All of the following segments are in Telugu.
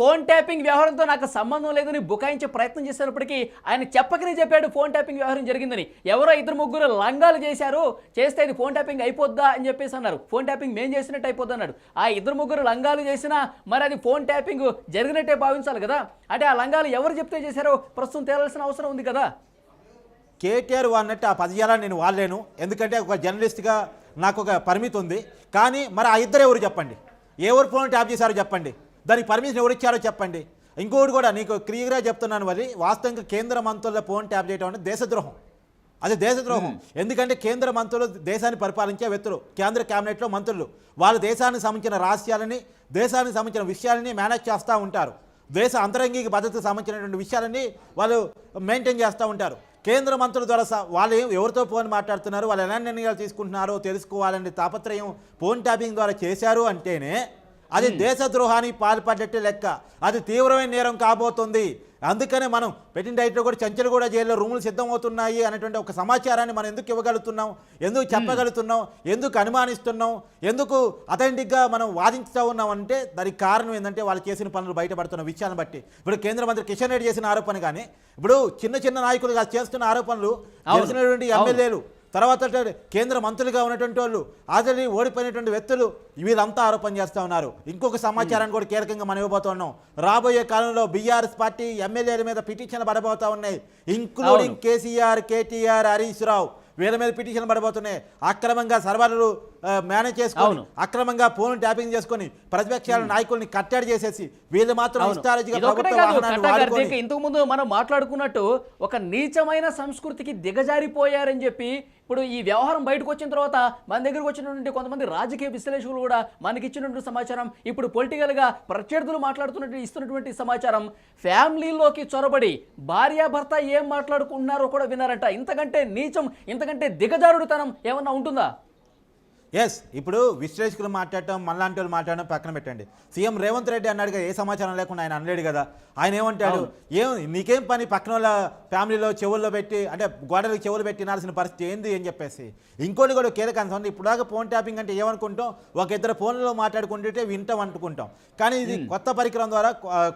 ఫోన్ ట్యాపింగ్ వ్యవహారంతో నాకు సంబంధం లేదని బుకాయించే ప్రయత్నం చేసినప్పటికీ ఆయన చెప్పకనే చెప్పాడు ఫోన్ ట్యాపింగ్ వ్యవహారం జరిగిందని. ఎవరో ఇద్దరు ముగ్గురు లంగాలు చేశారు చేస్తే ఇది ఫోన్ ట్యాపింగ్ అయిపోద్దా అని చెప్పేసి అన్నారు. ఫోన్ ట్యాపింగ్ మేం చేసినట్టు అయిపోద్ది అన్నాడు. ఆ ఇద్దరు ముగ్గురు లంగాలు చేసినా మరి అది ఫోన్ ట్యాపింగ్ జరిగినట్టే భావించాలి కదా. అంటే ఆ లంగాలు ఎవరు చెప్తే చేశారో ప్రస్తుతం తేలాల్సిన అవసరం ఉంది కదా. కేటీఆర్ వాడినట్టు ఆ పదజాలాన్ని నేను వాడలేను. ఎందుకంటే ఒక జర్నలిస్ట్గా నాకు ఒక పరిమితి ఉంది. కానీ మరి ఆ ఇద్దరు ఎవరు చెప్పండి? ఎవరు ఫోన్ ట్యాప్ చేశారో చెప్పండి? దానికి పర్మిషన్ ఎవరు ఇచ్చారో చెప్పండి. ఇంకోటి కూడా నీకు క్లియర్గా చెప్తున్నాను మరి వాస్తవంగా కేంద్ర మంత్రుల ఫోన్ ట్యాప్ చేయడం అంటే దేశద్రోహం. అది దేశద్రోహం. ఎందుకంటే కేంద్ర మంత్రులు దేశాన్ని పరిపాలించే వ్యక్తులు కేంద్ర కేబినెట్లో మంత్రులు. వాళ్ళు దేశానికి సంబంధించిన రహస్యాలని దేశానికి సంబంధించిన విషయాలని మేనేజ్ చేస్తూ ఉంటారు. దేశ అంతరంగిక భద్రతకు సంబంధించినటువంటి విషయాలని వాళ్ళు మెయింటైన్ చేస్తూ ఉంటారు. కేంద్ర మంత్రుల ద్వారా వాళ్ళు ఎవరితో ఫోన్ మాట్లాడుతున్నారు వాళ్ళు ఎలాంటి నిర్ణయాలు తీసుకుంటున్నారో తెలుసుకోవాలనే తాపత్రయం ఫోన్ ట్యాపింగ్ ద్వారా చేశారు అంటేనే అది దేశద్రోహానికి పాల్పడ్డట్టే లెక్క. అది తీవ్రమైన నేరం కాబోతుంది. అందుకనే మనం పెట్టిన డైట్లో కూడా చంచలు కూడా జైల్లో రూములు సిద్ధమవుతున్నాయి అనేటువంటి ఒక సమాచారాన్ని మనం ఎందుకు ఇవ్వగలుగుతున్నాం? ఎందుకు చెప్పగలుగుతున్నాం? ఎందుకు అనుమానిస్తున్నాం? ఎందుకు అథెంటిక్గా మనం వాదించుతూ ఉన్నాం అంటే దానికి కారణం ఏంటంటే వాళ్ళు చేసిన పనులు బయటపడుతున్న విషయాన్ని బట్టి. ఇప్పుడు కేంద్ర మంత్రి కిషన్ రెడ్డి చేసిన ఆరోపణ కానీ ఇప్పుడు చిన్న చిన్న నాయకులు చేస్తున్న ఆరోపణలు. చేసినటువంటి. ఎమ్మెల్యేలు తర్వాత కేంద్ర మంత్రులుగా ఉన్నటువంటి వాళ్ళు ఆల్రెడీ ఓడిపోయినటువంటి వ్యక్తులు వీళ్ళంతా ఆరోపణ చేస్తూ ఉన్నారు. ఇంకొక సమాచారాన్ని కూడా కీలకంగా మనం ఇవ్వబోతున్నాం రాబోయే కాలంలో బీఆర్ఎస్ పార్టీ ఎమ్మెల్యేల మీద పిటిషన్లు పడబోతా ఉన్నాయి. Including. KCR KTR Harish Rao వీళ్ళ మీద పిటిషన్లు పడబోతున్నాయి. అక్రమంగా సర్వర్లు మేనేజ్ చేసుకొని. అక్రమంగా ఫోన్ ట్యాపింగ్ చేసుకొని ప్రతిపక్షాల నాయకుల్ని కట్టడి చేసేసి వీళ్ళు మాత్రం ఇంతకు ముందు మనం మాట్లాడుకున్నట్టు ఒక నీచమైన సంస్కృతికి దిగజారిపోయారని చెప్పి ఇప్పుడు ఈ వ్యవహారం బయటకు వచ్చిన తర్వాత మన దగ్గరకు వచ్చినటువంటి కొంతమంది రాజకీయ విశ్లేషకులు కూడా మనకి ఇచ్చినటువంటి సమాచారం ఇప్పుడు పొలిటికల్గా ప్రత్యర్థులు మాట్లాడుతున్నట్టు ఇస్తున్నటువంటి సమాచారం ఫ్యామిలీలోకి చొరబడి భార్యాభర్త ఏం మాట్లాడుకుంటున్నారో కూడా విన్నారంట. ఇంతకంటే నీచం ఇంతకంటే దిగజారుడుతనం ఏమన్నా ఉంటుందా? ఎస్ ఇప్పుడు విశ్లేషకులు మాట్లాడటం మనలాంటి వాళ్ళు మాట్లాడడం పక్కన పెట్టండి. సీఎం రేవంత్ రెడ్డి అన్నాడు కదా ఏ సమాచారం లేకుండా ఆయన అనలేడు కదా. ఆయన ఏమంటాడు? ఏం నీకేం పని పక్కన వాళ్ళ ఫ్యామిలీలో చెవుల్లో పెట్టి అంటే గోడలకు చెవులు పెట్టినాల్సిన పరిస్థితి ఏంది అని చెప్పేసి. ఇంకోటి కూడా కీలక అంశం ఇప్పుడు దాకా ఫోన్ ట్యాపింగ్ అంటే ఏమనుకుంటాం? ఒక ఇద్దరు ఫోన్లో మాట్లాడుకుంటుంటే వింటాం అనుకుంటాం. కానీ ఇది కొత్త పరికరం ద్వారా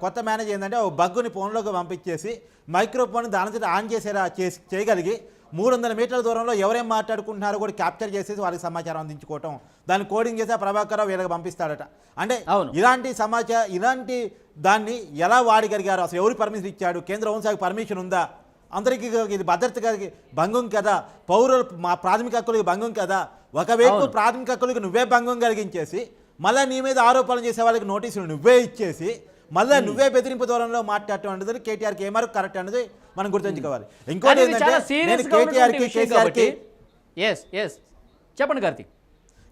కొత్త మేనేజ్ ఏంటంటే ఒక బగ్గుని ఫోన్లోకి పంపించేసి మైక్రోఫోన్ దాని ఆన్ చేసేలా చేసి చేయగలిగి మూడు వందల మీటర్ల దూరంలో ఎవరేం మాట్లాడుకుంటున్నారో కూడా క్యాప్చర్ చేసేసి వాళ్ళకి సమాచారం అందించుకోవటం. దాన్ని కోడింగ్ చేసి ప్రభాకర్ రావు వీళ్ళకి పంపిస్తాడట. అంటే అవును. ఇలాంటి సమాచారం ఇలాంటి దాన్ని ఎలా వాడగలిగారు? అసలు ఎవరు పర్మిషన్ ఇచ్చాడు? కేంద్ర హోంశాఖ పర్మిషన్ ఉందా? అందరికీ ఇది భద్రతకి భంగం కదా? పౌరుల మా ప్రాథమిక హక్కులకి భంగం కదా? ఒకవైపు అవును. ప్రాథమిక హక్కులకు నువ్వే భంగం కలిగించేసి మళ్ళీ నీ మీద ఆరోపణలు చేసే వాళ్ళకి నోటీసులు నువ్వే ఇచ్చేసి మళ్ళీ నువ్వే బెదిరింపు దూరంలో మాట్లాడటం అనేది కేటీఆర్కి ఏమారు కరెక్ట్ అనేది మనం గుర్తుంచుకోవాలి. ఇంకోటి సీరియస్ నేను కేటీఆర్కి కేసీఆర్కి ఎస్ ఎస్ చెప్పండి కార్తీక్.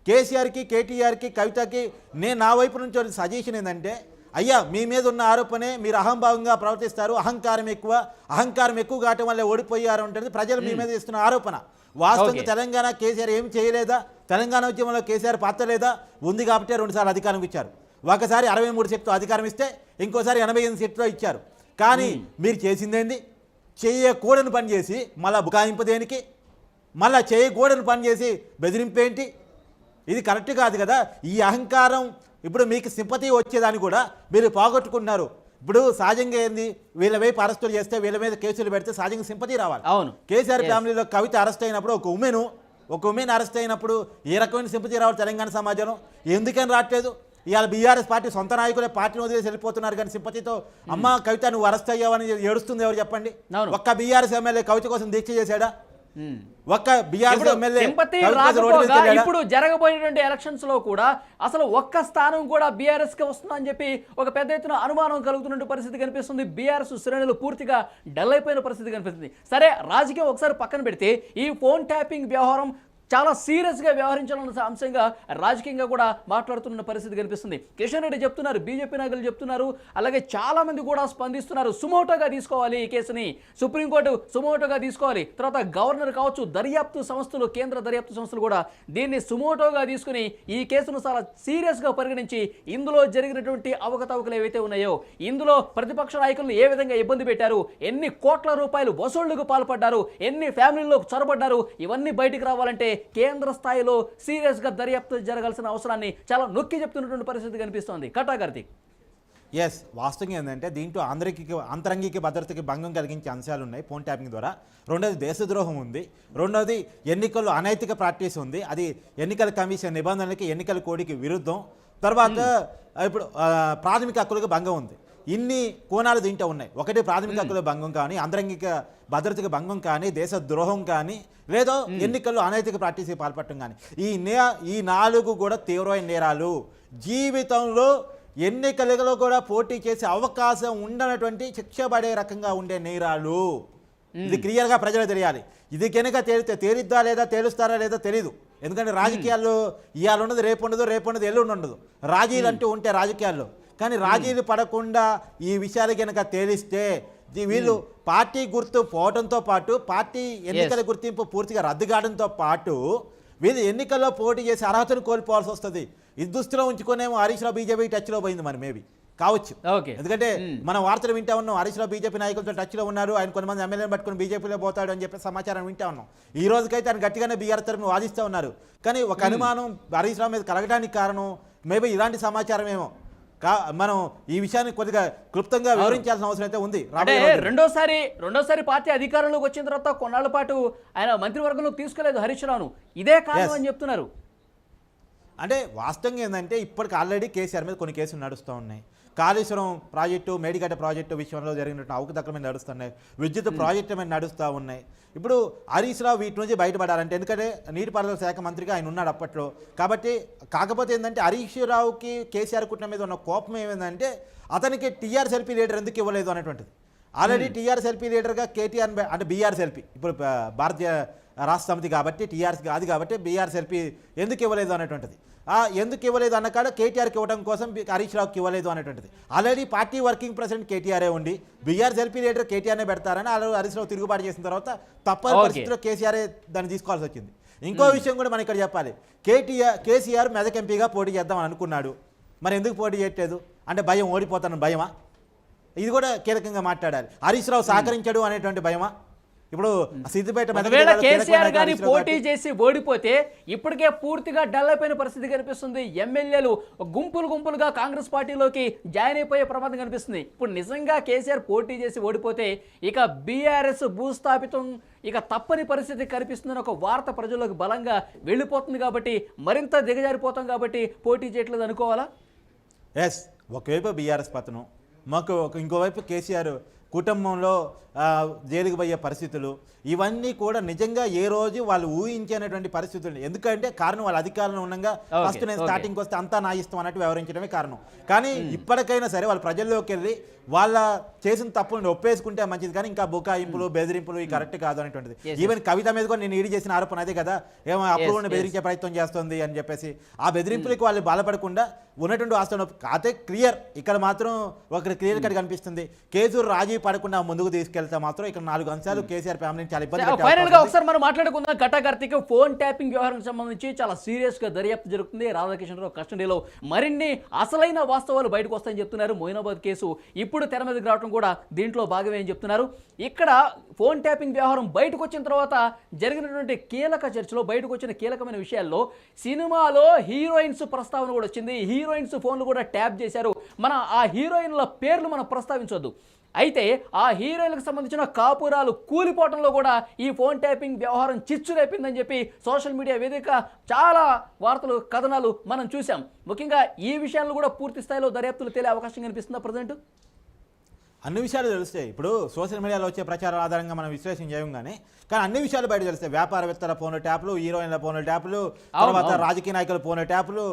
కేసీఆర్కి కేటీఆర్కి కవితకి నేను నా వైపు నుంచి సజెషన్ ఏంటంటే అయ్యా మీ మీద ఉన్న ఆరోపణే మీరు అహంభావంగా ప్రవర్తిస్తారు అహంకారం ఎక్కువ అహంకారం ఎక్కువ కావటం వల్ల ఓడిపోయారు ఉంటుంది ప్రజలు మీ మీద ఇస్తున్న ఆరోపణ. వాస్తవంగా. తెలంగాణ కేసీఆర్ ఏం చేయలేదా? తెలంగాణ ఉద్యమంలో కేసీఆర్ పాత్ర లేదా ఉంది కాబట్టి రెండుసార్లు అధికారం ఇచ్చారు. ఒకసారి అరవై మూడు సీట్లు అధికారం ఇస్తే ఇంకోసారి ఎనభై ఎనిమిది సీట్లు ఇచ్చారు. కానీ మీరు చేసిందేంది? చేయకూడని పని చేసి మళ్ళా బుకాయింపు దేనికి మళ్ళా చేయకూడని పని చేసి బెదిరింపేంటి? ఇది కరెక్ట్ కాదు కదా. ఈ అహంకారం ఇప్పుడు మీకు సింపతి వచ్చేదాన్ని కూడా మీరు పోగొట్టుకున్నారు ఇప్పుడు సహజంగా ఏంది? వీళ్ళ వైపు అరెస్టులు చేస్తే వీళ్ళ మీద కేసులు పెడితే సహజంగా సింపతి రావాలి. అవును. కేసీఆర్. ఫ్యామిలీలో కవిత అరెస్ట్ అయినప్పుడు ఒక ఉమెన్ ఒక ఉమెన్ అరెస్ట్ అయినప్పుడు ఏ రకమైన సింపతి రావాలి తెలంగాణ సమాజంలో? ఎందుకని రావట్లేదు? ఇవాళ బీఆర్ఎస్ పార్టీ సొంత నాయకులే పార్టీని వదిలేసి వెళ్ళిపోతున్నారు కానీ సింపతితో అమ్మ కవిత నువ్వు అరెస్ట్ అయ్యావని ఏడుస్తుంది ఎవరు చెప్పండి. ఒక్క బీఆర్ఎస్ ఎమ్మెల్యే కవిత కోసం దీక్ష చేశాడా. ఒక్క బీఆర్ఎస్ ఎమ్మెల్యే? ఇప్పుడు జరగబోయేటువంటి ఎలక్షన్స్లో కూడా అసలు ఒక్క స్థానం కూడా బీఆర్ఎస్కి వస్తుందని చెప్పి ఒక పెద్ద ఎత్తున అనుమానం కలుగుతున్న పరిస్థితి కనిపిస్తుంది బీఆర్ఎస్ శ్రేణులు పూర్తిగా డల్ అయిపోయిన పరిస్థితి కనిపిస్తుంది సరే రాజకీయం ఒకసారి పక్కన పెడితే ఈ ఫోన్ ట్యాపింగ్ వ్యవహారం చాలా సీరియస్గా వ్యవహరించాలన్న అంశంగా రాజకీయంగా కూడా మాట్లాడుతున్న పరిస్థితి కనిపిస్తుంది. కిషన్ రెడ్డి చెప్తున్నారు బీజేపీ నాయకులు చెప్తున్నారు అలాగే చాలామంది కూడా స్పందిస్తున్నారు సుమోటోగా తీసుకోవాలి ఈ కేసుని. సుప్రీంకోర్టు సుమోటోగా తీసుకోవాలి. తర్వాత గవర్నర్ కావచ్చు దర్యాప్తు సంస్థలు కేంద్ర దర్యాప్తు సంస్థలు కూడా దీన్ని సుమోటోగా తీసుకుని ఈ కేసును చాలా సీరియస్గా పరిగణించి ఇందులో జరిగినటువంటి అవకతవకలు ఏవైతే ఉన్నాయో ఇందులో ప్రతిపక్ష నాయకులను ఏ విధంగా ఇబ్బంది పెట్టారు ఎన్ని కోట్ల రూపాయలు వసూళ్ళకు పాల్పడ్డారు ఎన్ని ఫ్యామిలీల్లో చొరబడ్డారు ఇవన్నీ బయటికి రావాలంటే కేంద్ర స్థాయిలో సీరియస్గా దర్యాప్తు జరగాల్సిన అవసరాన్ని చాలా నొక్కి చెప్తున్నటువంటి పరిస్థితి కనిపిస్తోంది. కటా కార్తీక్. ఎస్ వాస్తవంగా ఏంటంటే దీంట్లో ఆంధ్రకి ఆంతరంగిక భద్రతకి భంగం కలిగించే అంశాలు ఉన్నాయి ఫోన్ ట్యాపింగ్ ద్వారా. రెండోది దేశద్రోహం ఉంది. రెండోది ఎన్నికల్లో అనైతిక ప్రాక్టీస్ ఉంది. అది ఎన్నికల కమిషన్ నిబంధనలకి ఎన్నికల కోడికి విరుద్ధం. తర్వాత ఇప్పుడు ఆ, ప్రాథమిక హక్కులకు భంగం ఉంది. ఇన్ని కోణాలు దీంట్లో ఉన్నాయి. ఒకటి ప్రాథమిక హక్కుల భంగం కానీ ఆంతరంగిక భద్రతకు భంగం కానీ దేశ ద్రోహం కానీ లేదో ఎన్నికల్లో అనైతిక ప్రాక్టీస్కి పాల్పడటం కానీ. ఈ నే ఈ నాలుగు కూడా తీవ్రమైన నేరాలు. జీవితంలో ఎన్నికలలో కూడా పోటీ చేసే అవకాశం ఉండనటువంటి శిక్ష పడే రకంగా ఉండే నేరాలు. ఇది క్లియర్గా ప్రజలకు తెలియాలి. ఇది కనుక తేలితే తేలిద్దా లేదా తేలుస్తారా లేదా తెలీదు. ఎందుకంటే రాజకీయాల్లో ఇవాళ ఉండదు రేపు ఉండదు రేపు ఉండదు ఎల్లుండి ఉండదు రాజీలు అంటూ ఉంటే రాజకీయాల్లో. కానీ రాజీలు పడకుండా ఈ విషయాలు కనుక తేలిస్తే వీళ్ళు పార్టీ గుర్తు పోవడంతో పాటు పార్టీ ఎన్నికల గుర్తింపు పూర్తిగా రద్దు కావడంతో పాటు వీళ్ళు ఎన్నికల్లో పోటీ చేసి అర్హతను కోల్పోవాల్సి వస్తుంది. ఇది దృష్టిలో ఉంచుకునేమో హరీష్ రావు బీజేపీ టచ్లో పోయింది మరి మేబీ. కావచ్చు. ఎందుకంటే మన వార్తలు వింటా ఉన్నాం హరీష్ రావు బీజేపీ నాయకులతో టచ్లో ఉన్నారు ఆయన కొంతమంది ఎమ్మెల్యేలు పట్టుకుని బీజేపీలో పోతాడు అని చెప్పి సమాచారం వింటా ఉన్నాం. ఈ రోజుకైతే ఆయన గట్టిగానే బీఆర్ తరఫున వాదిస్తూ ఉన్నారు. కానీ ఒక అనుమానం హరీష్ రావు మీద కలగడానికి కారణం మేబీ ఇలాంటి సమాచారం ఏమో. మనం ఈ విషయాన్ని కొద్దిగా క్లుప్తంగా వివరించాల్సిన అవసరం అయితే ఉంది. అంటే. రెండోసారి రెండోసారి పార్టీ అధికారంలోకి వచ్చిన తర్వాత కొన్నాళ్ళ పాటు ఆయన మంత్రివర్గంలోకి తీసుకోలేదు హరీష్ రావును. ఇదే కారణం. అని చెప్తున్నారు. అంటే వాస్తవంగా ఏంటంటే ఇప్పటికి ఆల్రెడీ కేసీఆర్ మీద కొన్ని కేసులు నడుస్తూ ఉన్నాయి. కాళేశ్వరం ప్రాజెక్టు మేడిగడ్డ ప్రాజెక్టు విషయంలో జరిగినట్టు అవకతవకల మీద నడుస్తున్నాయి. విద్యుత్ ప్రాజెక్టు మీద నడుస్తూ ఉన్నాయి. ఇప్పుడు హరీష్ రావు వీటి నుంచి బయటపడాలంటే ఎందుకంటే నీటిపారుదల శాఖ మంత్రిగా ఆయన ఉన్నాడు అప్పట్లో. కాబట్టి కాకపోతే ఏంటంటే హరీష్ రావుకి కేసీఆర్ కుటుంబం మీద ఉన్న కోపం ఏమైందంటే అతనికి టీఆర్ఎస్ఎల్పీ లీడర్ ఎందుకు ఇవ్వలేదు అనేటువంటిది. ఆల్రెడీ టీఆర్ఎస్ఎల్పీ లీడర్గా కేటీఆర్ అంటే బీఆర్ఎస్ఎల్పీ ఇప్పుడు భారతీయ రాష్ట్ర సమితి కాబట్టి టీఆర్ఎస్ కాదు కాబట్టి బీఆర్ఎస్ఎల్పీ ఎందుకు ఇవ్వలేదు అనేటువంటిది. ఆ, ఎందుకు ఇవ్వలేదు అన్న కాడ కేటీఆర్కి ఇవ్వడం కోసం హరీష్ రావుకి ఇవ్వలేదు అనేటువంటిది. ఆల్రెడీ పార్టీ వర్కింగ్ ప్రెసిడెంట్ కేటీఆర్ఏ ఉండి బీఆర్ఎస్ఎల్పీ లీడర్ కేటీఆర్నే పెడతారని ఆల్రెడీ హరీష్ రావు తిరుగుబాటు చేసిన తర్వాత తప్పని. పరిస్థితిలో కేసీఆర్ఏ దాన్ని తీసుకోవాల్సి వచ్చింది. ఇంకో విషయం కూడా మనం ఇక్కడ చెప్పాలి. కేటీఆర్ కేసీఆర్ మెదక్ ఎంపీగా పోటీ చేద్దామని అనుకున్నాడు. మరి ఎందుకు పోటీ చేయట్లేదు? అంటే భయం ఓడిపోతాను భయమా? ఇది కూడా కీలకంగా మాట్లాడాలి హరీష్ రావు సహకరించాడు అనేటువంటి భయమా? ఇప్పుడు సిద్దిపేట ఒకవేళ కేసీఆర్ రావు పోటీ చేసి ఓడిపోతే ఇప్పటికే పూర్తిగా డల్ అయిపోయిన పరిస్థితి కనిపిస్తుంది. ఎమ్మెల్యేలు గుంపులు గుంపులుగా కాంగ్రెస్ పార్టీలోకి జాయిన్ అయిపోయే ప్రమాదం కనిపిస్తుంది. ఇప్పుడు నిజంగా కేసీఆర్ పోటీ చేసి ఓడిపోతే ఇక బీఆర్ఎస్ భూస్థాపితం ఇక తప్పని పరిస్థితి కనిపిస్తుందని ఒక వార్త ప్రజల్లోకి బలంగా వెళ్ళిపోతుంది కాబట్టి మరింత దిగజారిపోతాం కాబట్టి పోటీ చేయట్లేదు అనుకోవాలా? ఎస్ ఒకవైపు బీఆర్ఎస్ పతనం మాకు ఒక ఇంకోవైపు కేసీఆర్ కుటుంబంలో జైలుకు పోయే పరిస్థితులు ఇవన్నీ కూడా నిజంగా ఏ రోజు వాళ్ళు ఊహించేటువంటి పరిస్థితులు ఎందుకంటే కారణం వాళ్ళ అధికారంలో ఉండగా ఫస్ట్ నేను. స్టార్టింగ్ వస్తే అంతా నా ఇష్టం అన్నట్టు వ్యవహరించడమే కారణం. కానీ ఇప్పటికైనా సరే వాళ్ళ ప్రజల్లోకి వెళ్ళి వాళ్ళ చేసిన తప్పులను ఒప్పేసుకుంటే మంచిది కానీ ఇంకా బుకాయింపులు బెదిరింపులు ఈ కరెక్ట్ కాదు అనేటువంటిది. ఈవెన్ కవిత మీద కూడా నేను ఈడి చేసిన ఆరోపణ అదే కదా ఏమో అప్పుడు yes. బెదిరించే ప్రయత్నం చేస్తుంది అని చెప్పేసి. ఆ బెదిరింపులకు వాళ్ళు బాధపడకుండా ఉన్నటువంటి వాస్తవం అయితే క్లియర్. ఇక్కడ మాత్రం ఒక క్లియర్ కట్ కనిపిస్తుంది. కేసీఆర్ రాజీ పడకుండా ముందుకు తీసుకెళ్తే మాత్రం ఇక్కడ నాలుగు అంశాలు కేసీఆర్ ఫ్యామిలీని చాలా ఇబ్బంది ఫైనల్గా. ఒకసారి మనం మాట్లాడుకుందాం. ఘట కార్తీక్ ఫోన్ ట్యాపింగ్ వ్యవహారానికి సంబంధించి చాలా సీరియస్గా దర్యాప్తు జరుగుతుంది. రాధాకిషన్ రావు కస్టడీలో మరిన్ని అసలైన వాస్తవాలు బయటకు వస్తాయని చెప్తున్నారు. మొయినాబాద్ కేసు ఇప్పుడు తెర మీదకి రావడం కూడా దీంట్లో భాగమే అని చెప్తున్నారు. ఇక్కడ ఫోన్ ట్యాపింగ్ వ్యవహారం బయటకు వచ్చిన తర్వాత జరిగినటువంటి కీలక చర్చలో బయటకు వచ్చిన కీలకమైన విషయాల్లో సినిమాలో హీరోయిన్స్ ప్రస్తావన కూడా వచ్చింది. హీరోయిన్స్ ఫోన్లు కూడా ట్యాప్ చేశారు. మన ఆ హీరోయిన్ల పేర్లు మనం ప్రస్తావించొద్దు. అయితే ఆ హీరోయిన్లకు సంబంధించిన కాపురాలు కూలిపోవడంలో కూడా ఈ ఫోన్ ట్యాపింగ్ వ్యవహారం చిచ్చు రేపిందని చెప్పి సోషల్ మీడియా వేదిక చాలా వార్తలు కథనాలు మనం చూసాం ముఖ్యంగా ఈ విషయాల్లో కూడా పూర్తి స్థాయిలో దర్యాప్తులు తేలే అవకాశం కనిపిస్తుందా ప్రజెంట్? అన్ని విషయాలు తెలుస్తాయి. ఇప్పుడు సోషల్ మీడియాలో వచ్చే ప్రచారం ఆధారంగా మనం విశ్లేషణ చేయం కానీ కానీ అన్ని విషయాలు బయట తెలుస్తాయి. వ్యాపారవేత్తల ఫోన్ ట్యాప్లు హీరోయిన్ల ఫోన్ ట్యాప్లు తర్వాత. రాజకీయ నాయకుల ఫోన్ ట్యాప్లు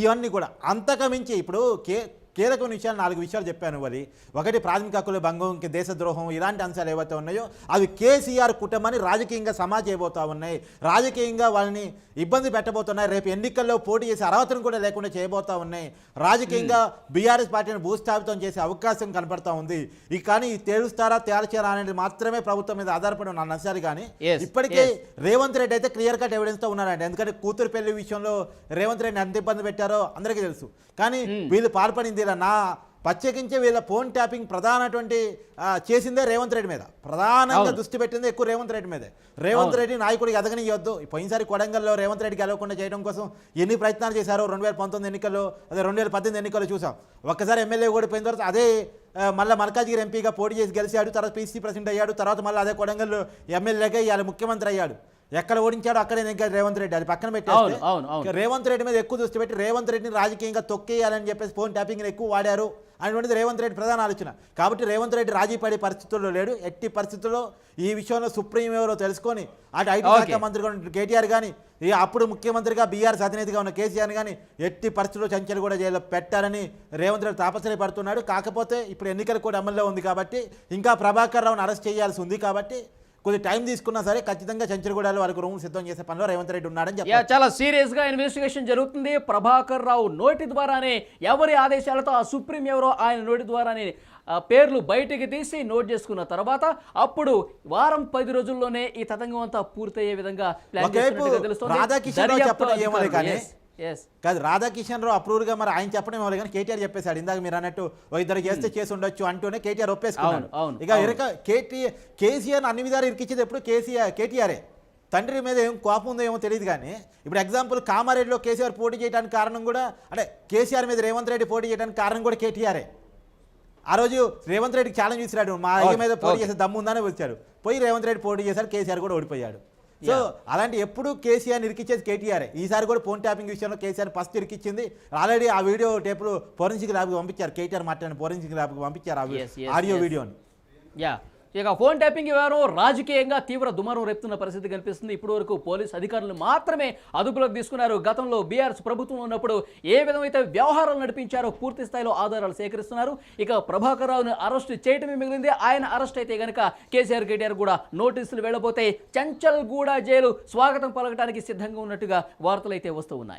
ఇవన్నీ కూడా. అంతకు మించి ఇప్పుడు కే కీలకమైన విషయాలు నాలుగు విషయాలు చెప్పాను వలి ఒకటి ప్రాథమిక హక్కుల భంగం దేశద్రోహం ఇలాంటి అంశాలు ఏవైతే ఉన్నాయో అవి కేసీఆర్ కుటుంబాన్ని రాజకీయంగా సమాజ్ చేయబోతా ఉన్నాయి. రాజకీయంగా వాళ్ళని ఇబ్బంది పెట్టబోతున్నాయి. రేపు ఎన్నికల్లో పోటీ చేసే అర్హతను కూడా లేకుండా చేయబోతా ఉన్నాయి. రాజకీయంగా బీఆర్ఎస్ పార్టీని భూస్థాపితం చేసే అవకాశం కనపడతా ఉంది. ఇక కానీ తేలుస్తారా తేల్చారా అనేది మాత్రమే ప్రభుత్వం మీద ఆధారపడి ఉన్న అంశాలు కానీ ఇప్పటికే. రేవంత్ రెడ్డి అయితే క్లియర్ కట్ ఎవిడెన్స్తో ఉన్నారండి ఎందుకంటే కూతురు పెళ్ళి విషయంలో రేవంత్ రెడ్డి ఎంత ఇబ్బంది పెట్టారో అందరికీ తెలుసు. కానీ వీళ్ళు పాల్పడింది ఇలా నా ప్రత్యేకించి వీళ్ళ ఫోన్ ట్యాపింగ్ ప్రధానటువంటి చేసిందే రేవంత్ రెడ్డి మీద. ప్రధానంగా. దృష్టి పెట్టింది ఎక్కువ రేవంత్ రెడ్డి మీదే. రేవంత్ రెడ్డి నాయకుడికి ఎదగనియొద్దు పోయినసారి కొడంగల్లో రేవంత్ రెడ్డి గెలవకుండా చేయడం కోసం ఎన్ని ప్రయత్నాలు చేశారో రెండు వేల పంతొమ్మిది ఎన్నికల్లో అదే రెండు వేల పద్దెనిమిది ఎన్నికల్లో చూసాం. ఒక్కసారి ఎమ్మెల్యే ఓడిపోయిన తర్వాత అదే మళ్ళా మల్కాజ్గిరి ఎంపీగా పోటీ చేసి గెలిచాడు తర్వాత పీసీ ప్రెసిడెంట్ అయ్యాడు తర్వాత మళ్ళీ అదే కొడంగల్లో ఎమ్మెల్యేగా ఇవాళ ముఖ్యమంత్రి అయ్యాడు. ఎక్కడ ఓడించాడో అక్కడే ఇంకా రేవంత్ రెడ్డి అది పక్కన. ఇక రేవంత్ రెడ్డి మీద ఎక్కువ దృష్టి పెట్టి రేవంత్ రెడ్డిని రాజకీయంగా తొక్కేయాలని చెప్పేసి ఫోన్ ట్యాపింగ్ ఎక్కువ వాడారు అనేటువంటిది రేవంత్ రెడ్డి ప్రధాన ఆలోచన కాబట్టి రేవంత్ రెడ్డి రాజీ పడే పరిస్థితుల్లో లేడు ఎట్టి పరిస్థితుల్లో ఈ విషయంలో సుప్రీం ఎవరో తెలుసుకొని అటు ఐటీ శాఖ. మంత్రిగా కేటీఆర్ కానీ ఈ అప్పుడు ముఖ్యమంత్రిగా బీఆర్ఎస్ అధినేతగా ఉన్న కేసీఆర్ కానీ ఎట్టి పరిస్థితుల్లో చంచల్ కూడా జైల్లో పెట్టారని రేవంత్ రెడ్డి తాపత్రయపడుతున్నాడు కాకపోతే ఇప్పుడు ఎన్నికలు కూడా అమల్లో ఉంది కాబట్టి ఇంకా ప్రభాకర్ రావుని అరెస్ట్ చేయాల్సి ఉంది కాబట్టి కొద్ది టైం తీసుకున్నా సరే ఖచ్చితంగా చంచలగూడలో వాళ్ళకి రూమ్ సిద్ధం చేసే పనిలో రేవంత్ రెడ్డి ఉన్నాడని చెప్పారు చాలా సీరియస్గా ఇన్వెస్టిగేషన్ జరుగుతుంది. ప్రభాకర్ రావు నోటి ద్వారానే ఎవరి ఆదేశాలతో ఆ సుప్రీం ఎవరో ఆయన నోటి ద్వారానే పేర్లు బయటికి తీసి నోట్ చేసుకున్న తర్వాత అప్పుడు వారం పది రోజుల్లోనే ఈ తతంగం అంతా పూర్తయ్యే విధంగా ప్లాన్ తెలుస్తోంది. కాదు రాధాకిషన్ రావు అప్రూవ్గా మరి ఆయన చెప్పడం ఏమో కానీ కేటీఆర్ చెప్పేశాడు. ఇందాక మీరు అన్నట్టు ఓ ఇద్దరు చేస్తే చేసి ఉండొచ్చు అంటూనే కేటీఆర్ ఒప్పేసుకున్నాడు. ఇక. ఇరక కేటీఆర్ కేసీఆర్ అన్ని విధాలు ఇరికించేది ఎప్పుడు కేసీఆర్ కేటీఆరే. తండ్రి మీద ఏం కోపం ఉందో ఏమో తెలియదు కానీ ఇప్పుడు ఎగ్జాంపుల్ కామారెడ్డిలో కేసీఆర్ పోటీ చేయడానికి కారణం కూడా అంటే కేసీఆర్ మీద రేవంత్ రెడ్డి పోటీ చేయడానికి కారణం కూడా కేటీఆరే. ఆ రోజు రేవంత్ రెడ్డికి ఛాలెంజ్ ఇచ్చినాడు మా అయ్య మీద పోటీ. చేసే దమ్ము ఉందని వచ్చాడు. పోయి రేవంత్ రెడ్డి పోటీ చేశాడు కేసీఆర్ కూడా ఓడిపోయాడు. సో అలాంటి ఎప్పుడు కేసీఆర్ ఇరికిచ్చేది కేటీఆర్. ఈసారి కూడా ఫోన్ ట్యాపింగ్ విషయంలో కేసీఆర్ ఫస్ట్ ఇరికిచ్చింది. ఆల్రెడీ ఆ వీడియో టేపులు ఫోరెన్సిక్ ల్యాబ్కి పంపించారు. కేటీఆర్ మాట్లాడిన ఫోరెన్సిక్ ల్యాబ్కి పంపించారు ఆ ఆడియో. వీడియోని. యా ఇక ఫోన్ ట్యాపింగ్ వ్యవహారం రాజకీయంగా తీవ్ర దుమారం రేపుతున్న పరిస్థితి కనిపిస్తుంది. ఇప్పటి వరకు పోలీస్ అధికారులు మాత్రమే అదుపులోకి తీసుకున్నారు. గతంలో బీఆర్ఎస్ ప్రభుత్వం ఉన్నప్పుడు ఏ విధమైతే వ్యవహారాలు నడిపించారో పూర్తి స్థాయిలో ఆధారాలు సేకరిస్తున్నారు. ఇక ప్రభాకర్ రావును అరెస్ట్ చేయటమే మిగిలింది. ఆయన అరెస్ట్ అయితే గనక కేసీఆర్ కేటీఆర్ కూడా నోటీసులు వెళ్ళబోతాయి చంచల్ గూడ జైలు స్వాగతం పలకడానికి సిద్ధంగా ఉన్నట్టుగా వార్తలు అయితే వస్తూ ఉన్నాయి.